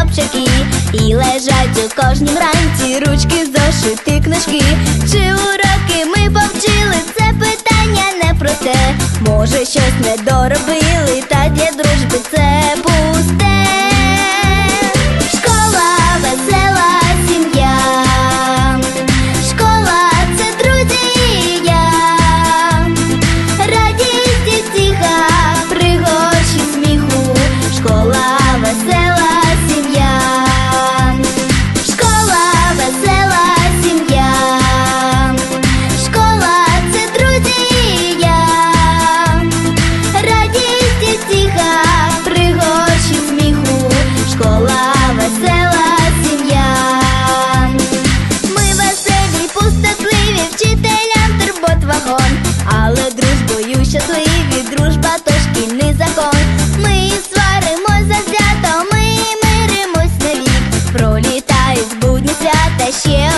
хлопчики, і лежать у кожній ранці ручки, зошити, книжки. Чи уроки ми повчили? Це питання не про те. Може, щось не доробили. та дружба то шкільний закон. Ми сваримось завзято, ми миримось на навік, пролітають будні свята ще.